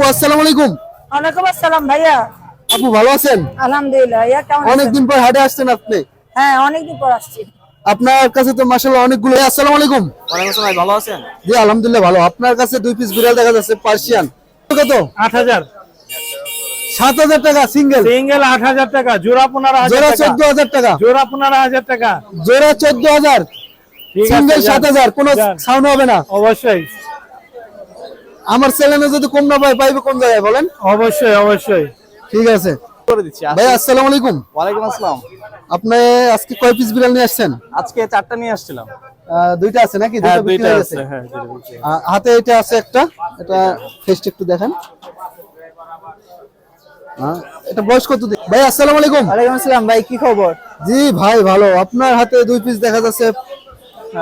আপু আসসালামু আলাইকুম। ওয়ালাইকুম আসসালাম ভাইয়া। আপু ভালো আছেন? আলহামদুলিল্লাহ ভাইয়া কেমন আছেন? অনেকদিন পর হাটে আসছেন আপনি। হ্যাঁ অনেকদিন পর আসছি। আপনার কাছে তো মাশাআল্লাহ অনেকগুলো। আসসালামু আলাইকুম। ওয়ালাইকুম আসসালাম ভালো আছেন? জি আলহামদুলিল্লাহ ভালো। আপনার কাছে দুই পিস বিড়াল দেখা যাচ্ছে পার্সিয়ান কত? আট হাজার। সাত হাজার টাকা সিঙ্গেল সিঙ্গেল আট হাজার টাকা জোড়া পনেরো হাজার জোড়া টাকা। চোদ্দ হাজার টাকা। জোড়া পনেরো হাজার টাকা। জোড়া চোদ্দ হাজার। ঠিক আছে, সিঙ্গেল যান। সাত হাজার কোনো যান। সাউন্ড হবে না। অবশ্যই। আমার চ্যানেলে যদি কম না পাই পাইবে কোন জায়গায় বলেন? অবশ্যই অবশ্যই। ঠিক আছে। করে দিচ্ছি ভাই আসসালামু আলাইকুম। ওয়ালাইকুম আসসালাম। আপনি আজকে কয় পিস বিড়াল নিয়ে আসছেন? আজকে চারটা নিয়ে আসছিলাম। দুইটা আছে নাকি? হ্যাঁ বিক্রি হয়ে গেছে? হ্যাঁ হাতে এটা আছে একটা। এটা ফেস্ট একটু দেখেন। এটা বয়স কত দিন? ভাই আসসালামু আলাইকুম। ওয়ালাইকুম আসসালাম ভাই কি খবর? জি ভাই ভালো। আপনার হাতে দুই পিস দেখা যাচ্ছে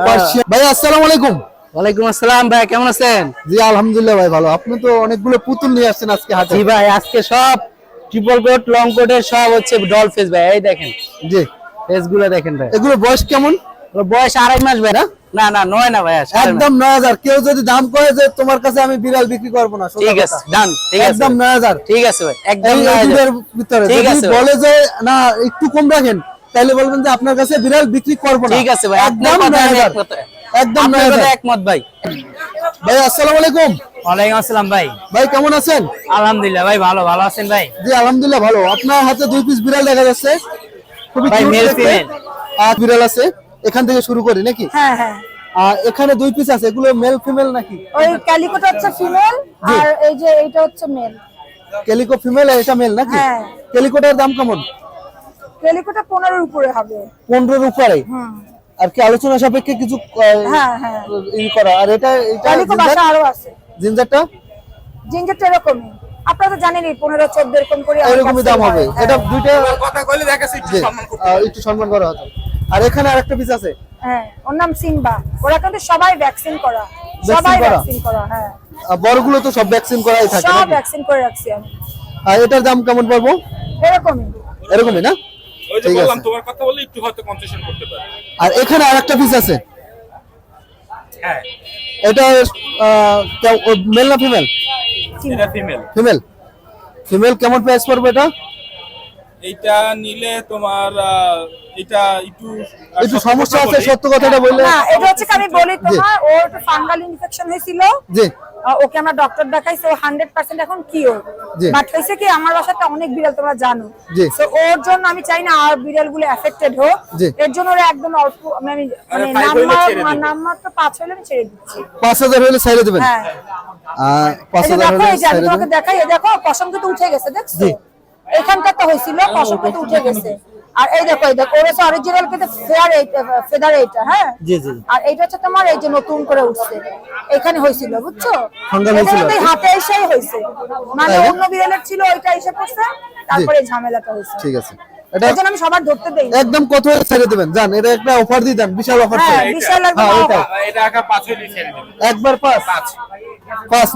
পার্সিয়ান। ভাই আসসালামু আলাইকুম। ওয়ালাইকুম আসসালাম ভাই কেমন আছেন? জি আলহামদুলিল্লাহ ভাই ভালো। আপনি তো অনেকগুলো পুতুল নিয়ে আসছেন আজকে হাতে জি ভাই আজকে সব ট্রিপল কোট লং কোটের সব হচ্ছে ডল ফেস ভাই এই দেখেন। জি। ফেস দেখেন ভাই। এগুলো বয়স কেমন? বয়স আড়াই মাস ভাই। না? না না নয় না ভাই একদম নয় হাজার। কেউ যদি দাম করে যে তোমার কাছে আমি বিড়াল বিক্রি করব না ঠিক আছে ডান ঠিক আছে। একদম নয় হাজার। ঠিক আছে ভাই একদম ভিতরে ঠিক আছে বলে যে না একটু কম রাখেন তাহলে বলবেন যে আপনার কাছে বিড়াল বিক্রি করব না। ঠিক আছে ভাই একদম নয় হাজার। একমত একদম একমত ভাই। ভাই আসসালামু আলাইকুম। ওয়ালাইকুম আসসালাম ভাই। ভাই কেমন আছেন? আলহামদুলিল্লাহ ভাই ভালো। ভালো আছেন ভাই? জি আলহামদুলিল্লাহ ভালো। আপনার হাতে দুই পিস বিড়াল দেখা যাচ্ছে। খুবই ভাই, দেখতে। female? আর বিড়াল আছে। এখান থেকে শুরু করি নাকি? হ্যাঁ হ্যাঁ। আর এখানে দুই পিস আছে। এগুলো মেল ফিমেল নাকি? ওই ক্যালিকোটা হচ্ছে ফিমেল আর এই যে এইটা হচ্ছে মেল ক্যালিকো ফিমেল আর এটা মেল নাকি? হ্যাঁ। ক্যালিকোটার দাম কেমন? ক্যালিকোটা পনেরোর উপরে হবে। পনেরোর উপরে? হুম। আর কি আলোচনা সাপেক্ষে কিছু হ্যাঁ হ্যাঁ। ই করা। আর এটা এটা আরও আছে। জিঞ্জারটা জিঞ্জারটা এরকমই। আপনারা তো জানেনই পনেরো চোদ্দ এরকম করে এরকমই দাম হবে। এটা দুইটা কথা কইলে দেখাচ্ছি একটু সম্মান একটু সম্মান করা হতো। আর এখানে আরেকটা পিস আছে। হ্যাঁ ওর নাম সিম্বা। ওরা কিন্তু সবাই ভ্যাকসিন করা। সবাই ভ্যাকসিন করা হ্যাঁ। বড়গুলো তো সব ভ্যাকসিন করাই থাকে সব ভ্যাকসিন করে রাখছি আমি। আর এটার দাম কেমন পাবো এরকমই। এরকমই না? ওই যে বললাম তোমার কথা বলে একটু হয়তো কনসেশন করতে পারে। আর এখানে আরেকটা পিস আছে। হ্যাঁ। এটা মেল না ফিমেল এটা ফিমেল ফিমেল ফিমেল কেমন প্রাইস পড়বে এটা? এইটা নিলে তোমার এটা একটু একটু সমস্যা আছে। সত্য কথাটা বললে না এটা হচ্ছে আমি বলি তোমার ওর ফাঙ্গাল ইনফেকশন হয়েছিল। জি। ওকে আমরা ডক্টর দেখাইছি ও হান্ড্রেড পার্সেন্ট এখন কিওর। বাট হয়েছে কি আমার বাসাতে অনেক বিড়াল তোমরা জানো। তো ওর জন্য আমি চাই না আর বিড়ালগুলো এফেক্টেড হোক এর জন্য ওরা একদম অল্প মানে নাম্বার তো পাঁচ হলে আমি ছেড়ে দিচ্ছি। পাঁচ হাজার হলে ছেড়ে দেবেন? হ্যাঁ। পাঁচ হাজার দেখো হলে ছেড়ে দেবেন? দেখাই দেখো পশম কিন্তু উঠে গেছে দেখছ? জি। এখানটা তো হয়েছিল পশম কিন্তু উঠে গেছে। আর এই দেখো এই দেখো অরিজিনাল কিন্তু ফেয়ার ফেদার এইটা হ্যাঁ? জি, জি। আর এইটা হচ্ছে তোমার এই যে নতুন করে উঠছে। এখানে হয়েছিল বুঝছ? হাতে এসেই হয়েছে। মানে অন্য বিড়ালের ছিল ওইটা এসে পড়ছে তারপরে ঝামেলাটা হয়েছে। ঠিক আছে। এটা আমি সবার ধরতে দেই একদম কত ছেড়ে দেবেন। জান এটা একটা অফার দিয়ে দেন বিশাল অফার হ্যাঁ বিশাল একদম হ্যাঁ, এটা আঁকা পাঁচ ছেড়ে একবার পাঁচ?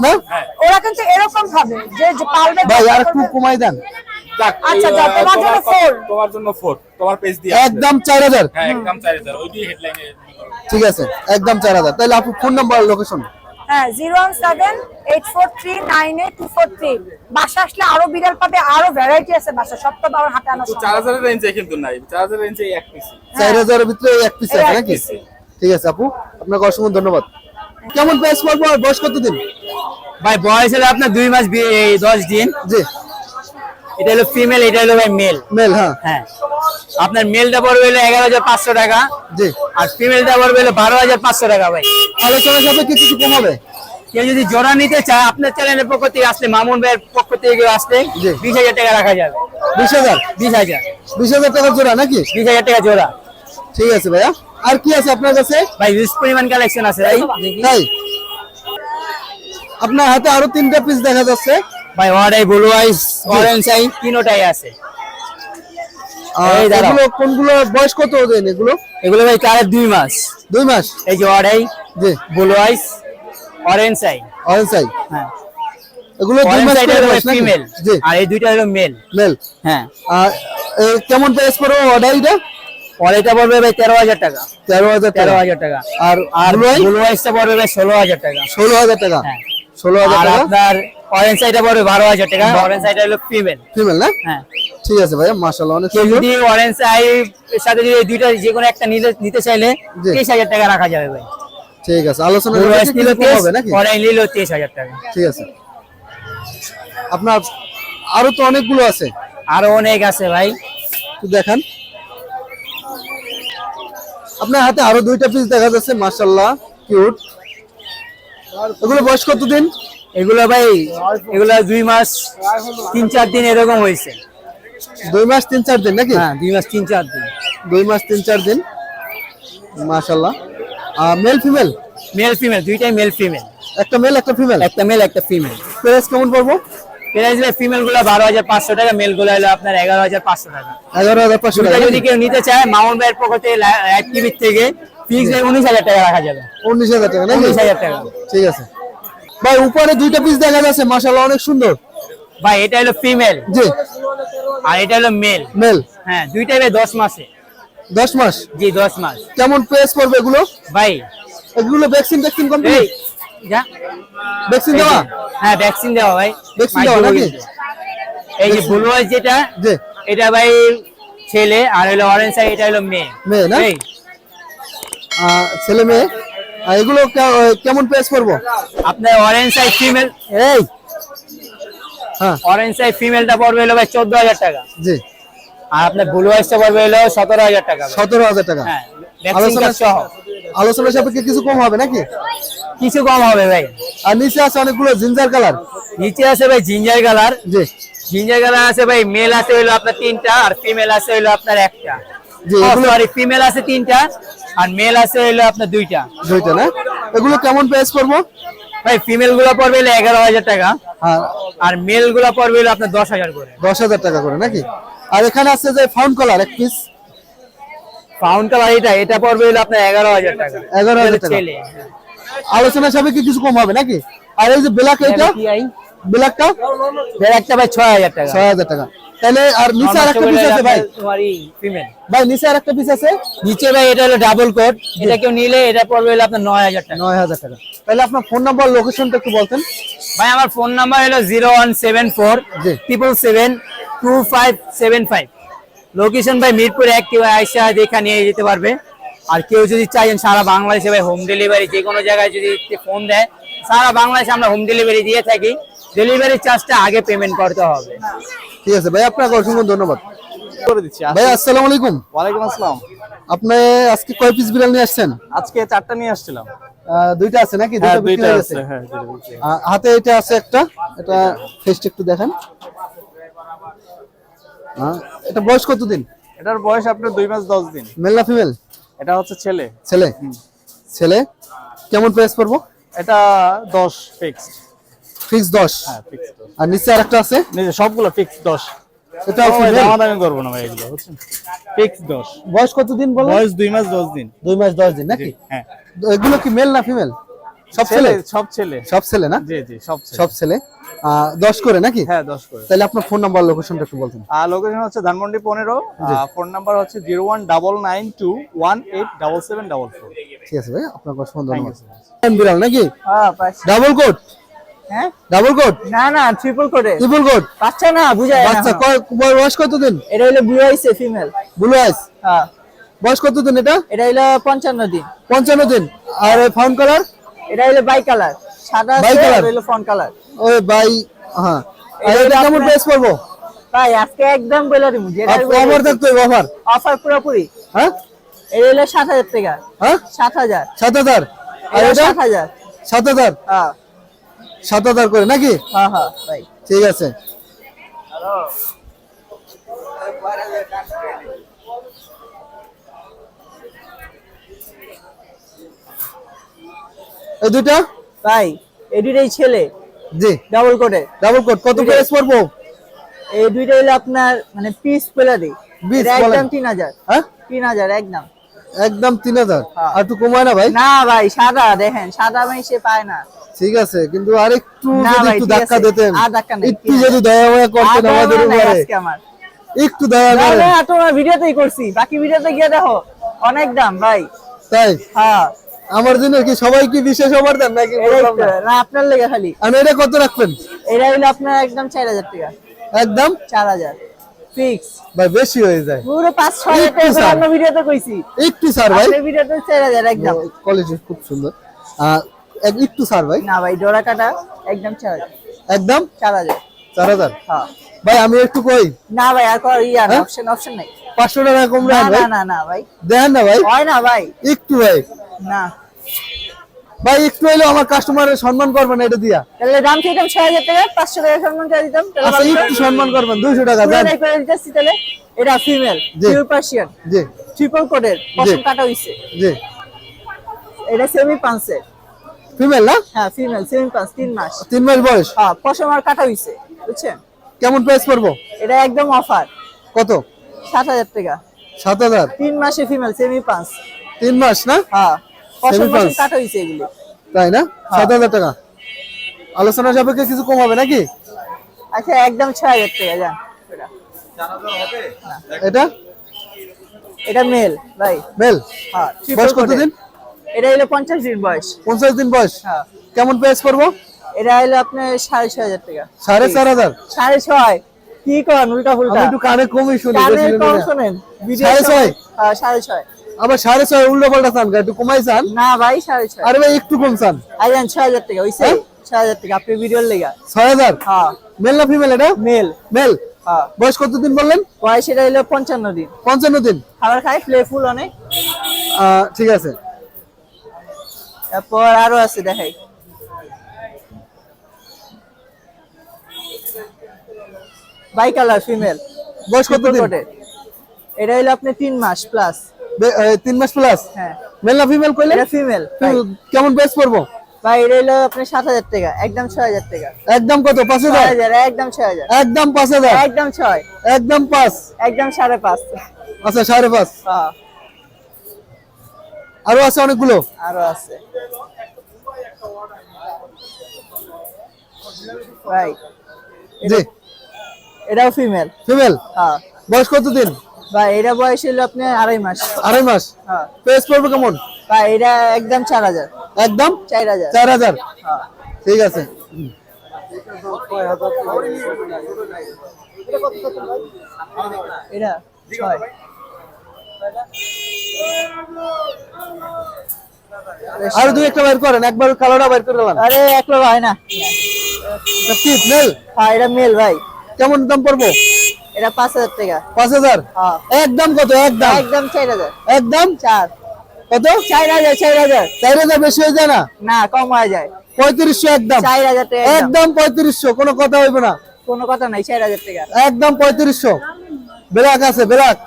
না? ওরা কিন্তু এরকম ভাবে যে পালবে ভাই আর একটু কমাই দেন। আচ্ছা, তোমার জন্য কথা- তোমার জন্য ফোর তোমার পেজ দিয়ে একদম চার হাজার। হ্যাঁ একদম চার হাজার ওই দিয়ে হেডলাইনে ঠিক আছে একদম চার হাজার। তাহলে আপু ফোন নাম্বার লোকেশন হ্যাঁ zero one seven eight four three nine eight two four three বাসা আসলে আরও বিড়াল পাবে আরও ভ্যারাইটি আছে বাসা সব তো আবার হাতে আনা রেঞ্জে কিন্তু নাই চার হাজারের রেঞ্জে এক পিস চার হাজারের ভিতরে এক পিস আছে নাকি? ঠিক আছে আপু আপনাকে অসংখ্য ধন্যবাদ। কেমন আর বয়স কতদিন? ভাই বয়স হলো আপনার দুই মাস দশ দিন। জি। এটা হলো ফিমেল এটা হলো ভাই মেল মেল হ্যাঁ। হ্যাঁ। আপনার মেলটা পড়বে হলো এগারো হাজার পাঁচশো টাকা। জি। আর ফিমেলটা পড়বে হলো বারো হাজার পাঁচশো টাকা ভাই। আলোচনা সাপেক্ষে কিছু কম হবে। কেউ যদি জোড়া নিতে চায় আপনার চ্যানেলের পক্ষ থেকে আসলে মামুন ভাইয়ের পক্ষ থেকে আসলে। বিশ হাজার টাকা রাখা যাবে। বিশ হাজার? বিশ হাজার। বিশ হাজার টাকা জোড়া নাকি? বিশ হাজার টাকা জোড়া। ঠিক আছে ভাইয়া। আর কি আছে আপনার কাছে? ভাই হিউজ পরিমাণ কালেকশন আছে ভাই। তাই? আপনার হাতে আরও তিনটা পিস দেখা যাচ্ছে। ভাই ওয়াটাই ব্লু আইস অরেঞ্জ আই তিনোটাই আছে। এগুলো কোনগুলো বয়স কত দেন এগুলো? এগুলো ভাই দুই মাস। দুই মাস? এই যে জি। Blue eyes orange eye orange সাই? হ্যাঁ। এগুলো দুই মাস? ফিমেল। আর এই দুইটা হলো মেল। মেল। হ্যাঁ। আর কেমন প্রাইস পড়বে অর্ডারটা ওয়াটাইটা পড়বে ভাই তেরো হাজার টাকা। তেরো হাজার তেরো টাকা হাজার টাকা। আর আর ব্লু আই আইসটা পড়বে ভাই ষোলো হাজার টাকা। ষোলো হাজার টাকা। হ্যাঁ। ষোলো হাজার আর টাকা? আপনার অরেঞ্জ সাইডটা পড়বে বারো হাজার টাকা অরেঞ্জ সাইড হলো ফিমেল ফিমেল না? হ্যাঁ। ঠিক আছে ভাইয়া মাশাআল্লাহ অনেক সুন্দর। যদি অরেঞ্জ আই সাথে যদি এই দুইটা যে কোনো একটা নিতে নিতে চাইলে জি। তেইশ হাজার টাকা রাখা যাবে ভাই। ঠিক আছে আলোচনা করে হবে নাকি? অরেঞ্জ টাকা। ঠিক আছে। আপনার আরও তো অনেকগুলো আছে। আরও অনেক আছে ভাই। একটু দেখান। আপনার হাতে আরও দুইটা পিস দেখা যাচ্ছে মাশাআল্লাহ কিউট এগুলো বয়স কতদিন? এগুলো ভাই এগুলো দুই মাস তিন চার দিন এরকম হয়েছে। দুই মাস তিন চার দিন নাকি? হ্যাঁ দুই মাস তিন চার দিন। দুই মাস তিন চার দিন? মাশাআল্লাহ। মেল ফিমেল মেল ফিমেল দুইটাই মেল ফিমেল একটা মেল একটা ফিমেল একটা মেল একটা ফিমেল প্রাইস কেমন পড়ব? প্রাইস ফিমেলগুলো বারো হাজার পাঁচশো টাকা মেলগুলো হলো আপনার এগারো হাজার পাঁচশো টাকা। এগারো হাজার পাঁচশো টাকা যদি কেউ নিতে চায় মামুন ভাইয়ের পকেটে লাইভ টিভির থেকে ফিক্স উনিশ হাজার টাকা রাখা যাবে। উনিশ হাজার টাকা উনিশ হাজার টাকা। ঠিক আছে। ভাই উপরে দুইটা পিস দেখা যাচ্ছে মাশাআল্লাহ অনেক সুন্দর। ভাই এটা হলো ফিমেল জি। আর এটা হলো মেল মেল হ্যাঁ দুইটাই ভাই দশ মাসে। দশ মাস? জি দশ মাস। কেমন প্রেস করবে এগুলো? ভাই। এগুলো ভ্যাকসিন ভ্যাকসিন কমপ্লিট যা। ভ্যাকসিন দেওয়া? হ্যাঁ ভ্যাকসিন দেওয়া ভাই। Vaccine দেওয়া নাকি? এই যে ব্লু আইস যেটা জি। এটা ভাই ছেলে আর হলো অরেঞ্জ আই এটা হলো মেয়ে। মেয়ে না? ছেলে মেয়ে? আর এগুলো কেমন প্রাইস পড়ব? আপনার অরেঞ্জ আই ফিমেল এই! হ্যাঁ। অরেঞ্জ আই ফিমেলটা পড়বে হলো ভাই চোদ্দ হাজার টাকা। জি। আর আপনার ব্লু আইসটা পড়বে হলো সতেরো হাজার টাকা ভাই। সতেরো হাজার টাকা। হ্যাঁ আলোচনা সহ। আলোচনা সাপেক্ষে কিছু কম হবে নাকি? কিছু কম হবে ভাই। আর নিচে আছে অনেকগুলো জিঞ্জার কালার নিচে আছে ভাই জিঞ্জার কালার জি। জিঞ্জার কালার আছে ভাই মেল আছে হলো আপনার তিনটা আর ফিমেল আছে হলো আপনার একটা। সরি ফিমেল আছে তিনটা আর মেল আছে হলো আপনার দুইটা। দুইটা না? এগুলো কেমন প্রাইস পড়ব? ভাই ফিমেলগুলো পড়বে এগারো হাজার টাকা হ্যাঁ। আর মেলগুলো পড়বে আপনার দশ হাজার করে। দশ হাজার টাকা করে নাকি? আর এখানে আছে যে ফাউন্ড কালার এক পিস ফাউন্ড কালার এটা এটা পড়বে হলো আপনার এগারো হাজার টাকা। 11,000 এটা টাকা। ছেলে আলোচনা সাপেক্ষে কিছু কম হবে নাকি? আর এই যে ব্ল্যাক এইটা? ব্ল্যাকটা একটা ভাই ছয় হাজার টাকা। ছয় হাজার টাকা। তাহলে আর নিচে আর একটা পিস আছে ভাই। ফিমেল ভাই নিচে আর একটা পিস আছে। নিচে ভাই এটা হলো ডাবল কোট এটা কেউ নিলে এটা পড়বে হলো আপনার নয় হাজার টাকা। নয় হাজার টাকা। তাহলে আপনার ফোন নাম্বার লোকেশনটা একটু বলতেন। ভাই আমার ফোন নাম্বার হলো zero one seven four. Triple seven two five seven five location ভাই মিরপুর এক কেউ আইসা দেখা নিয়ে যেতে পারবে। আর কেউ যদি চাইছেন সারা বাংলাদেশে ভাই হোম ডেলিভারি যে কোনো জায়গায় যদি ফোন দেয় সারা বাংলাদেশে আমরা হোম ডেলিভারি দিয়ে থাকি। ডেলিভারি চার্জটা আগে পেমেন্ট করতে হবে। ঠিক আছে ভাই আপনাকে অসংখ্য ধন্যবাদ। করে দিচ্ছি ভাই আসসালামু আলাইকুম। ওয়ালাইকুম আসসালাম। আপনি আজকে কয় পিস বিড়াল নিয়ে আসছেন? আজকে চারটা নিয়ে আসছিলাম। দুইটা আছে নাকি? হ্যাঁ দুইটা বিক্রি হয়ে আছে গেছে। হ্যাঁ হাতে এটা আছে একটা। এটা ফেসটা একটু দেখেন। এটা বয়স কতদিন? এটার বয়স আপনার দুই মাস দশ দিন। মেল না ফিমেল এটা হচ্ছে ছেলে। ছেলে? ছেলে? কেমন প্রাইস পড়ব? এটা দশ ফিক্সড ফিক্স দশ? হ্যাঁ ফিক্সড দশ। আর নিচে আর একটা আছে? নিজে সবগুলো ফিক্স দশ। এটাও female? দামাদামি করব না ভাই এগুলো বুঝছেন? ফিক্স দশ। বয়স কতদিন বলো বয়স দুই মাস দশ দিন। দুই মাস দশ দিন নাকি? হ্যাঁ। এগুলো কি মেল না ফিমেল সব ছেলে সব ছেলে। সব ছেলে না? জি জি সব ছেলে। সব ছেলে। আহ, দশ করে নাকি? হ্যাঁ দশ করে। তাহলে আপনার ফোন নাম্বার লোকেশনটা একটু বলতেন। আর লোকেশন হচ্ছে ধানমন্ডি পনেরো। ফোন নাম্বার হচ্ছে zero one double nine two one eight double seven double four. ঠিক আছে ভাই আপনার অসংখ্য ধন্যবাদ। বিড়াল নাকি? হ্যাঁ ডাবল কোট হ্যাঁ? ডাবল কোট না না ট্রিপল কোটে ট্রিপল কোট বাচ্চা না বুঝায় বাচ্চা কয় বয়স কতদিন? এটা হলো ব্লু আইসে ফিমেল ব্লু আইস হ্যাঁ। বয়স কতদিন এটা? এটা হলো পঞ্চান্ন দিন। পঞ্চান্ন দিন। আর ফাউন্ড কালার এটা হলো বাই কালার সাদা Bi colour? হলো ফন কালার ওই বাই হ্যাঁ। এটা কেমন প্রাইস পড়ব ভাই আজকে একদম বলে দিব যেটা অফার থাকতো অফার অফার পুরোপুরি। হ্যাঁ? এটা হলো সাত হাজার টাকা। হ্যাঁ? সাত হাজার। সাত হাজার। আর এটা এটা? সাত হাজার। সাত হাজার? হ্যাঁ। সাত হাজার করে নাকি? হ্যাঁ হ্যাঁ ভাই। ঠিক আছে। এই দুটা ভাই এই দুইটাই ছেলে। জি। ডাবল কোটে ডাবল কোট কত। প্রাইস পড়ব? এই দুইটা হলো আপনার মানে পিস পেলারি Piece একদম বলেন। তিন হাজার। হ্যাঁ? তিন হাজার একদম। একদম তিন হাজার। হ্যাঁ। আর একটু কমায় না ভাই? না ভাই সাদা দেখেন সাদা ভাই সে পায় না। ঠিক আছে কিন্তু আর একটু যদি একটু ধাক্কা দিতেন একটু যদি দয়া মায়া করতেন আমাদের উপরে। একটু দয়া না তোমার ভিডিওতেই করছি। বাকি ভিডিওতে গিয়ে দেখো অনেক দাম ভাই। তাই? হ্যাঁ। আমার জন্য কি সবাই কি বিশেষ অফার দেন নাকি না? আপনার লেগে খালি। আমি এটা কত রাখবেন? এটা হলো আপনার একদম চার হাজার টাকা। একদম? চার হাজার। ফিক্স ভাই বেশি হয়ে যায়। পুরো পাঁচ ছয় হাজার একটু টাকা অন্য ভিডিওতে কইছি। একটু স্যার ভাই। ভিডিওতে চার হাজার একদম। কোয়ালিটি খুব সুন্দর। এক- একটু স্যার ভাই? না ভাই ডোরা কাটা একদম চার হাজার। একদম? চার হাজার। চার হাজার? হ্যাঁ। ভাই আমি একটু কই? না ভাই আর ইয়া হ্যাঁ? অপশন অপশন নাই। পাঁচশো টাকা কম না না না না ভাই। দেখেন না ভাই। হয় না ভাই। একটু ভাই। না। ভাই একটু হইলেও আমার কাস্টমারের সম্মান করবেন এটা দিয়া। তাহলে দাম চাইতাম ছয় হাজার টাকা? পাঁচশো টাকা সম্মান করে দিতাম তাহলে আচ্ছা একটু সম্মান করবেন দুইশো টাকা দেন। পুরোটাই করে দিতেছি তাহলে। এটা ফিমেল। পিওর পার্সিয়ান জি। ট্রিপল কোটের পশম কাটা হইছে। জি। এটা সেমি পাঁচের ফিমেল না? হ্যাঁ ফিমেল সেমি পাঁচ তিন মাস। তিন মাস বয়স? হ্যাঁ পশম আর কাটা হইছে বুঝছেন? কেমন প্রাইস পড়ব? এটা একদম অফার কত? সাত হাজার টাকা। সাত হাজার? তিন মাসে ফিমেল সেমি পাঁচ তিন মাস না? হ্যাঁ পশম কাটা হইছে এগুলো। তাই না? সাত হাজার টাকা। আলোচনা সাপেক্ষে কিছু কম হবে নাকি? আচ্ছা একদম ছয় হাজার টাকা যান এটা। এটা এটা মেল ভাই। মেল হ্যাঁ বয়স। কতদিন? এটা হলো পঞ্চাশ দিন বয়স। পঞ্চাশ দিন বয়স। হ্যাঁ। কেমন প্রাইস পড়ব? এটা হলো আপনার সাড়ে ছয় হাজার টাকা। সাড়ে চার হাজার? সাড়ে ছয়। কি করেন উল্টা ফুলটা একটু কানে কমই শুনি কানে কম। শোনেন। সাড়ে ছয়? হ্যাঁ সাড়ে ছয়। আবার সাড়ে ছয় উল্টো পাল্টা চান একটু কমাই চান? না ভাই সাড়ে ছয়। আরে ভাই একটু কম চান। আইজান ছয় হাজার টাকা ওইসে হ্যাঁ? ছয় হাজার টাকা আপনি ভিডিওর লেগা। ছয় হাজার? হ্যাঁ। মেল না ফিমেল এটা? মেল মেল বয়স কতদিন বললেন? বয়স এটা হলো পঞ্চান্ন দিন। পঞ্চান্ন দিন। খাবার খায় প্লেফুল অনেক। ঠিক আছে। তারপর আরও আছে দেখাই। By colour female. বয়স কতদিন? এটা হলো আপনি তিন মাস প্লাস তিন মাস প্লাস হ্যাঁ। মেল না ফিমেল কইলেন এটা ফিমেল কেমন প্রাইস পড়ব? ভাই এটা হলো আপনি সাত হাজার টাকা একদম ছয় হাজার টাকা। একদম কত? পাঁচ ছয় হাজার হাজার একদম ছয় হাজার। একদম পাঁচ হাজার? একদম ছয়। একদম পাঁচ? একদম সাড়ে পাঁচ। আচ্ছা সাড়ে পাঁচ। হ্যাঁ। আরও আছে অনেকগুলো? আরও আছে। ভাই জি। এটাও ফিমেল ফিমেল হ্যাঁ। বয়স কতদিন? ভাই এটা বয়স হলো আপনার আড়াই মাস। আড়াই মাস? হ্যাঁ। প্রাইস পড়বে কেমন? ভাই এটা একদম চার হাজার। একদম? চার হাজার। চার হাজার? হ্যাঁ। ঠিক আছে। এটা ছয়। আর দুই একটা বাইর করেন একবার কালোটা বাইর করে গেলাম আরে এক লোক হয় না। কি মেল? হ্যাঁ এটা মেল ভাই। কেমন দাম পড়ব? এটা পাঁচ হাজার টাকা। পাঁচ হাজার? হ্যাঁ। একদম কত একদম একদম চার হাজার। একদম চার। কত? চার হাজার চার হাজার। চার হাজার বেশি হয়ে যায় না? না কম হয়ে যায়। পঁয়ত্রিশশো একদম চার হাজার টাকা একদম। একদম পঁয়ত্রিশশো কোনো কথা হইবে না। কোনো কথা নাই চার হাজার টাকা। একদম পঁয়ত্রিশশো। ব্ল্যাক আছে ব্ল্যাক।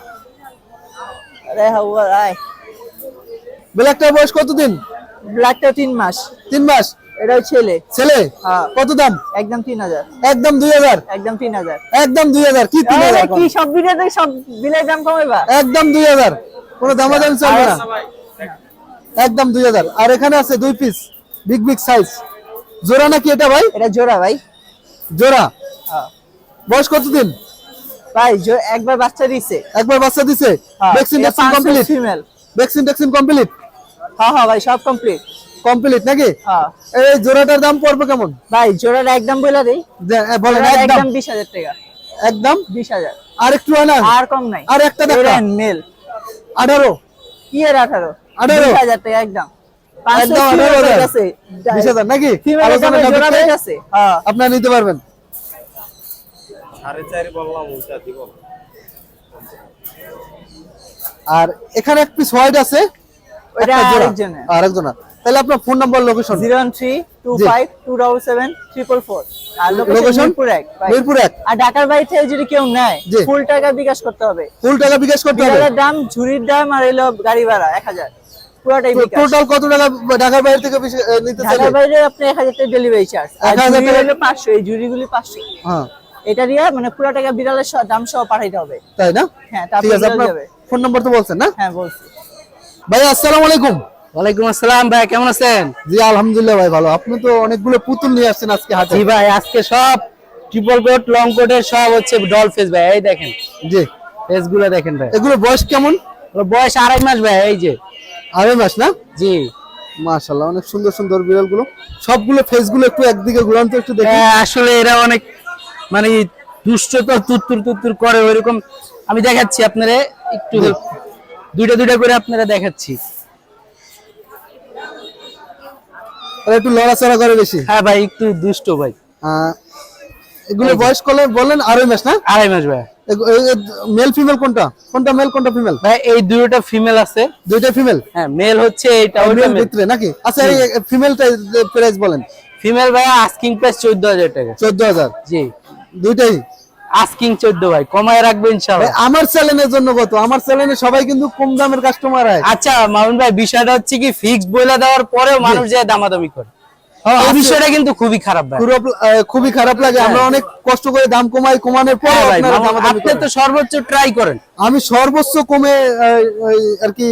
আরে হাওয়া আয়। ব্ল্যাকটার বয়স কতদিন? ব্ল্যাকটা তিন মাস। তিন মাস। এটা ছেলে। ছেলে? হ্যাঁ। কত দাম? একদম তিন হাজার। একদম দুই হাজার? একদম তিন হাজার। একদম দুই হাজার। কি তিন হাজার কি সব ভিডিওতে সব বিলের দাম কমাইবা একদম দুই হাজার। কোনো দামাদামি চলবে না। একদম দুই হাজার। আর এখানে আছে দুই পিস বিগ বিগ সাইজ জোড়া নাকি এটা ভাই? এটা জোড়া ভাই। জোড়া। হ্যাঁ। বয়স কতদিন? ভাই একবার বাচ্চা দিছে। একবার বাচ্চা দিছে। Vaccine vaccine complete female vaccine vaccine complete হ্যাঁ হ্যাঁ ভাই সব কমপ্লিট কমপ্লিট নাকি? হ্যাঁ। এই জোড়াটার দাম পড়বে কেমন? ভাই জোড়াটা একদম বলে দেই। বলেন একদম। একদম বিশ হাজার টাকা। একদম? বিশ হাজার। আর একটু না আর কম নাই। আর একটা দেখা। মেল আঠারো। কি এর আঠারো। আঠারো? বিশ হাজার টাকা একদম। একদম আঠারো হয়ে নাকি? আপনারা নিতে পারবেন। আর এখানে এক পিস হোয়াইট আছে। ওইটা একটা আরেকজনের। তাহলে আপনার ফোন নাম্বার লোকেশন আর Location? লোকেশন মিরপুর এক ভাই। মিরপুর এক। আর ঢাকার বাইরে থেকে যদি কেউ নেয়। ফুল টাকা বিকাশ করতে হবে। ফুল টাকা বিকাশ করতে হবে? বিড়ালের দাম ঝুড়ির দাম আর এলো গাড়ি ভাড়া এক হাজার। পুরোটাই বিকাশ। টোটাল কত টাকা ঢাকার বাইরে থেকে বিশ- নিতে চাইলে ঢাকার বাইরে আপনি টাকা ডেলিভারি চার্জ আর 1000 ঝুড়ি টাকা- হলো পাঁচশো এই ঝুড়িগুলি হ্যাঁ। এটা দিয়ে মানে পুরো টাকা বিড়ালের দাম সহ পাঠাইতে হবে। তাই না? হ্যাঁ, তারপর। ফোন নাম্বার তো বলছেন না? হ্যাঁ বলছি। ভাই আসসালামু আলাইকুম। ওয়ালাইকুম আসসালাম ভাই কেমন আছেন? জি আলহামদুলিল্লাহ ভাই ভালো। আপনি তো অনেকগুলো পুতুল নিয়ে আসছেন আজকে হাতে জি ভাই আজকে সব ট্রিপল কোট লং কোটের সব হচ্ছে ডল ফেস ভাই এই দেখেন। জি। ফেসগুলো দেখেন ভাই। এগুলো বয়স কেমন? বয়স আড়াই মাস ভাই এই যে। আড়াই মাস না? জি। মাশাআল্লাহ অনেক সুন্দর সুন্দর বিড়ালগুলো সবগুলো ফেসগুলো একটু একদিকে ঘুরান তো একটু দেখি। হ্যাঁ, আসলে এরা অনেক মানে দুষ্টতা তুত্তুর তুত্তুর করে ওইরকম। আমি দেখাচ্ছি আপনারা একটু দুইটা দুইটা করে আপনারা দেখাচ্ছি। একটু লড়াচড়া করে বেশি? হ্যাঁ ভাই একটু দুষ্ট ভাই। এগুলো বয়স কলে বললেন আড়াই মাস না? আড়াই মাস ভাই। মেল ফিমেল কোনটা? কোনটা মেল কোনটা ফিমেল ভাই এই দুইটা ফিমেল আছে। দুইটা ফিমেল হ্যাঁ মেল হচ্ছে এইটা মেল ভিতরে নাকি? আচ্ছা এই ফিমেলটা প্রাইস বলেন। ফিমেল ভাই আস্কিং প্রাইস চোদ্দ হাজার টাকা। চোদ্দ হাজার। জি। দুইটাই? আস্কিং চোদ্দ ভাই কমায় রাখব ভাই, আমার চ্যানেলের জন্য কত? আমার চ্যানেলে সবাই কিন্তু কম দামের কাস্টমার হয়। আচ্ছা মামুন ভাই বিষয়টা হচ্ছে কি ফিক্সড বলে দেওয়ার পরেও মানুষ যায় দামাদামি করে। হ্যাঁ, এই বিষয়টা কিন্তু খুবই খারাপ ভাই। খুবই খারাপ লাগে। আমরা অনেক কষ্ট করে দাম কমাই কমানোর পর হ্যাঁ আপনি তো সর্বোচ্চ ট্রাই করেন। আমি সর্বোচ্চ কমে আর কি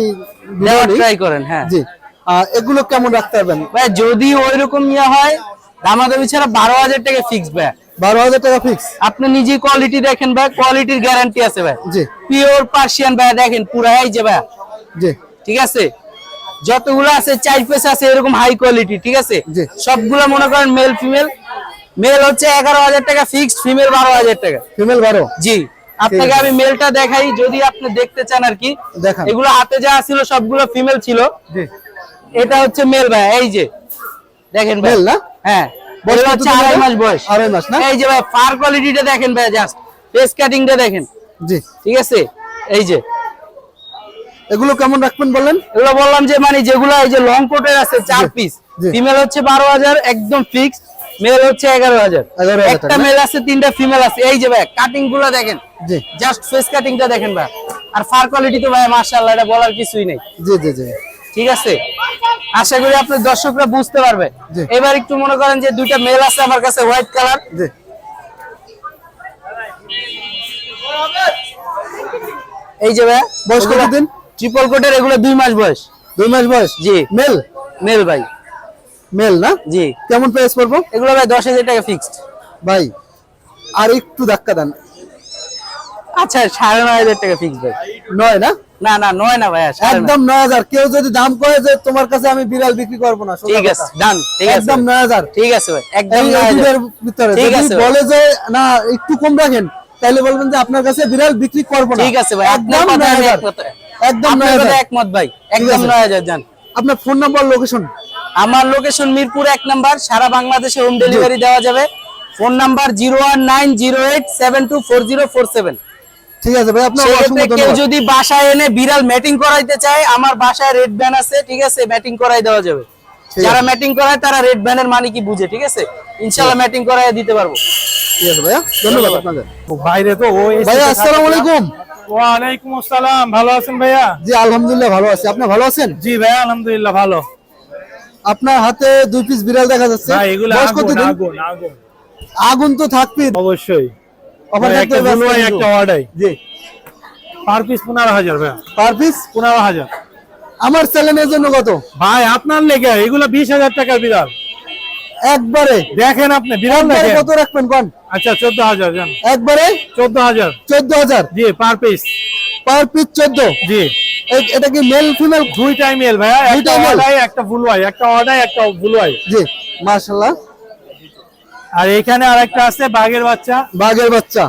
দেওয়ার ট্রাই করেন হ্যাঁ। জি। এগুলো কেমন রাখতে পারবেন? ভাই যদি ওইরকম ইয়ে হয় দামাদামি ছাড়া বারো হাজার টাকা ফিক্স ভাই। বারো হাজার টাকা ফিক্স আপনি নিজে কোয়ালিটি দেখেন ভাই কোয়ালিটির গ্যারান্টি আছে ভাই। জি। পিওর পার্সিয়ান ভাই দেখেন পুরা এই যে ভাই। জি। ঠিক আছে? যতগুলো আছে চার পিস আছে এরকম হাই কোয়ালিটি ঠিক আছে? সবগুলো মনে করেন মেল ফিমেল মেল হচ্ছে এগারো হাজার টাকা ফিক্সড ফিমেল বারো হাজার টাকা। ফিমেল বারো? জি। আপনাকে আমি মেলটা দেখাই যদি আপনি দেখতে চান আর কি। দেখান। এগুলো হাতে যা ছিল সবগুলো ফিমেল ছিল। এটা হচ্ছে মেল ভাই এই যে। দেখেন ভাই। মেল না? হ্যাঁ। বয়স বয়স হচ্ছে আড়াই মাস বয়স। আড়াই মাস না? এই যে ভাই ফার কোয়ালিটিটা দেখেন ভাই জাস্ট ফেস কাটিংটা দেখেন। জি। ঠিক আছে? এই যে। এগুলো কেমন রাখবেন বলেন? এগুলো বললাম যে মানে যেগুলো এই যে লং কোটের আছে চার পিস ফিমেল হচ্ছে বারো হাজার একদম ফিক্স মেল হচ্ছে এগারো হাজার। 11,000 একটা মেল আছে তিনটা ফিমেল আছে। এই যে ভাই কাটিংগুলো দেখেন জাস্ট ফেস কাটিংটা দেখেন ভাই। আর ফার কোয়ালিটি তো ভাই মাশাআল্লাহ এটা বলার কিছুই নেই। জি জি জি। ঠিক আছে? আশা করি আপনার দর্শকরা বুঝতে পারবে। এবার একটু মনে করেন যে দুইটা মেল আছে আমার কাছে হোয়াইট কালার এই যে ভাই বয়স কতদিন? ট্রিপল কোটের এগুলো দুই মাস বয়স। দুই মাস বয়স? জি। মেল মেল ভাই। মেল না? জি। কেমন প্রাইস পড়ব? এগুলো ভাই দশ হাজার টাকা ফিক্সড ভাই আর একটু ধাক্কা দেন। আচ্ছা সাড়ে নয় হাজার টাকা ফিক্সড ভাই নয় না? না না নয় না ভাইয়া একদম নয়। হাজার। কেউ যদি দাম করে যে তোমার কাছে আমি বিড়াল বিক্রি করব না ঠিক আছে ডান ঠিক আছে। একদম নয় হাজার। ঠিক আছে ভাই একদম ভিতরে বলে যে না একটু কম রাখেন তাহলে বলবেন যে আপনার কাছে বিড়াল বিক্রি করব না। ঠিক আছে ভাই একদম নয় হাজার। একদম নয় হাজার। একমত ভাই একদম নয় হাজার যান আপনার ফোন নাম্বার লোকেশন আমার লোকেশন মিরপুর এক নাম্বার সারা বাংলাদেশে হোম ডেলিভারি দেওয়া যাবে। Phone number zero one nine zero eight seven two four zero four seven ঠিক আছে ভাই আপনার কেউ যদি বাসায় এনে বিড়াল ম্যাটিং করাইতে চায় আমার বাসায় রেড ব্যান আছে ঠিক আছে ম্যাটিং করাই দেওয়া যাবে। যারা ম্যাটিং করায় তারা রেড ব্যানের মানে কি বুঝে ঠিক আছে? ইনশাল্লাহ ম্যাটিং করাই দিতে পারব। ঠিক আছে ভাইয়া ধন্যবাদ আপনাদের বাইরে তো ও ভাইয়া আসসালামু আলাইকুম। ওয়ালাইকুম আসসালাম ভালো আছেন ভাইয়া? জি আলহামদুলিল্লাহ ভালো আছি। আপনি ভালো আছেন? জি ভাইয়া আলহামদুলিল্লাহ ভালো। আপনার হাতে দুই পিস বিড়াল দেখা যাচ্ছে। ভাই এগুলো বয়স আগুন কতদিন? আগুন আগুন। আগুন তো থাকবে অবশ্যই। অফার ভাই, থাকতে হবে ব্লু আই আজকে একটা কিন্তু। জি। পার পিস পনেরো হাজার পার পিস পনেরো হাজার। আমার জন্য কত? ভাই আপনার লেগে এগুলো বিশ হাজার টাকার বিড়াল। একবারে? দেখেন আপনি বিড়াল দেখেন। কত রাখবেন কোন? আচ্ছা চোদ্দ হাজার জান। একবারে? চোদ্দ হাজার। চোদ্দ হাজার? জি পার পিস পার পিস চোদ্দ? জি। এটা কি মেল ফিমেল দুইটাই মেল ভাইয়া। একটা male? একটা আই একটা আই জি আর এখানে আরেকটা আছে বাঘের বাচ্চা। বাঘের বাচ্চা।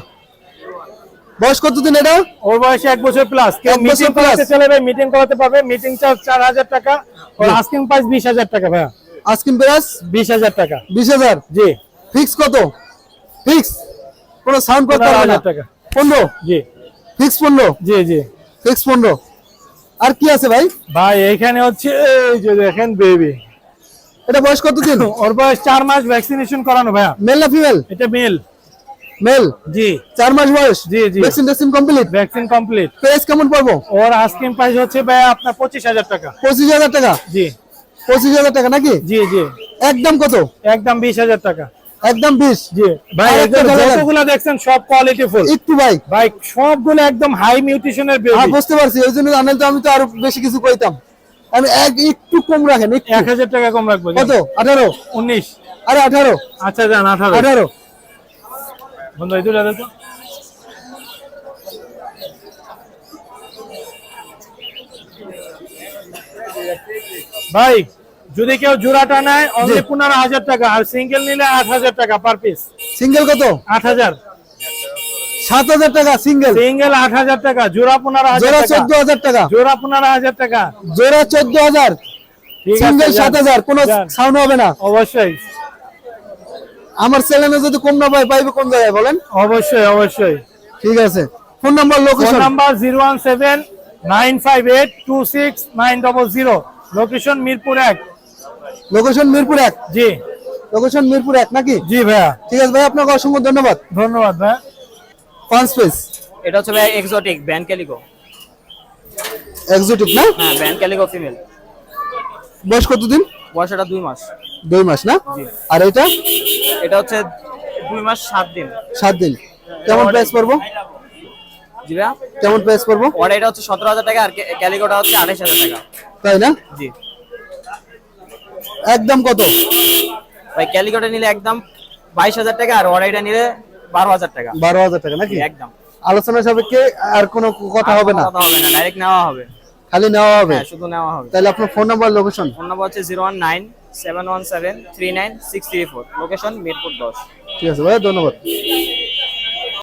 বয়স কতদিন এটা? ওর বয়সে এক বছর প্লাস কেউ মিটিং? করাতে চলে ভাই মিটিং করাতে পারবে। মিটিং চার্জ চার হাজার টাকা। ওর। আস্কিং প্রাইস বিশ হাজার টাকা ভাইয়া। আজকিন প্রাইস বিশ হাজার টাকা। বিশ হাজার? জি। ফিক্স কত? ফিক্স কোনো সাউন্ড করতে পারবে না। হাজার টাকা। পনেরো? জি। ফিক্স পনেরো? জি জি। ফিক্স পনেরো। আর কি আছে ভাই? ভাই এখানে হচ্ছে এই যে দেখেন বেবি এটা বয়স কতদিন? ওর বয়স চার মাস ভ্যাকসিনেশন করানো ভাইয়া। মেল না ফিমেল এটা মেল মেল জি। চার মাস বয়স? জি, জি। ভ্যাকসিন ট্যাকসিন কমপ্লিট ভ্যাকসিন কমপ্লিট প্রাইস কেমন পড়ব? ওর আস্কিং প্রাইস হচ্ছে ভাইয়া আপনার পঁচিশ হাজার টাকা। পঁচিশ হাজার টাকা? জি। পঁচিশ হাজার টাকা নাকি? জি জি। একদম কত? একদম বিশ হাজার টাকা। একদম বিশ? জি। ভাই দেন। যতগুলো দেখছেন সব কোয়ালিটি ফুল একটু ভাই। ভাই সবগুলো একদম হাই নিউট্রিশনের হ্যাঁ বেবি বুঝতে পারছি। ওই জন্য জানেন তো আমি তো আরও বেশি কিছু কইতাম। আমি এক একটু কম রাখেন এক হাজার টাকা কম রাখব কত? আঠারো। উনিশ। আরে আঠারো। আচ্ছা যান আঠারো। আঠারো। বন্ধু এই দুটো দেখো ভাই যদি কেউ জোড়াটা নেয় অনলি পনেরো হাজার টাকা আর সিঙ্গেল নিলে আট হাজার টাকা পার পিস সিঙ্গেল কত? আট হাজার। সাত হাজার টাকা সিঙ্গেল সিঙ্গেল আট হাজার টাকা জোড়া পনেরো জোড়া চোদ্দ হাজার টাকা। জোড়া পনেরো হাজার টাকা। জোড়া চোদ্দ হাজার সিঙ্গেল সাত হাজার কোনো সাউন্ড হবে না। অবশ্যই। আমার চ্যানেলে যদি কম না পাই পাইবে কোন জায়গায় বলেন? অবশ্যই অবশ্যই। ঠিক আছে। Phone number location number zero one seven nine five eight two six nine double zero. Location Mirpur এক। লোকেশন মিরপুর এক? জি। লোকেশন মিরপুর এক নাকি? জি ভাইয়া। ঠিক আছে ভাই আপনাকে অসংখ্য ধন্যবাদ। ধন্যবাদ ভাইয়া। পাঁচ পিস এটা হচ্ছে ভাই এক্সোটিক ব্যান্ড ক্যালিকো এক্সোটিক না? হ্যাঁ ব্যান্ড ক্যালিকো ফিমেল বয়স কতদিন? বয়সটা দুই মাস। দুই মাস না? আর এটা? এটা হচ্ছে দুই মাস সাত দিন। সাত দিন। কেমন প্রাইস পড়ব? জি ভাইয়া। কেমন প্রাইস পড়ব? ওর এটা হচ্ছে সতেরো হাজার টাকা আর ক্যালিকোটা হচ্ছে আঠাশ হাজার টাকা। তাই না? জি। একদম কত? ভাই ক্যালিকোটা নিলে একদম বাইশ হাজার টাকা আর ওরাইটা নিলে বারো হাজার টাকা। বারো হাজার টাকা নাকি? একদম। আলোচনা সাপেক্ষে আর কোনো কথা হবে না? কথা হবে না ডাইরেক্ট নেওয়া হবে। খালি নেওয়া হবে? হ্যাঁ শুধু নেওয়া হবে। তাহলে আপনার phone number location phone number হচ্ছে zero one nine seven one seven three nine six three four location Mirpur দশ। ঠিক আছে ভাই ধন্যবাদ।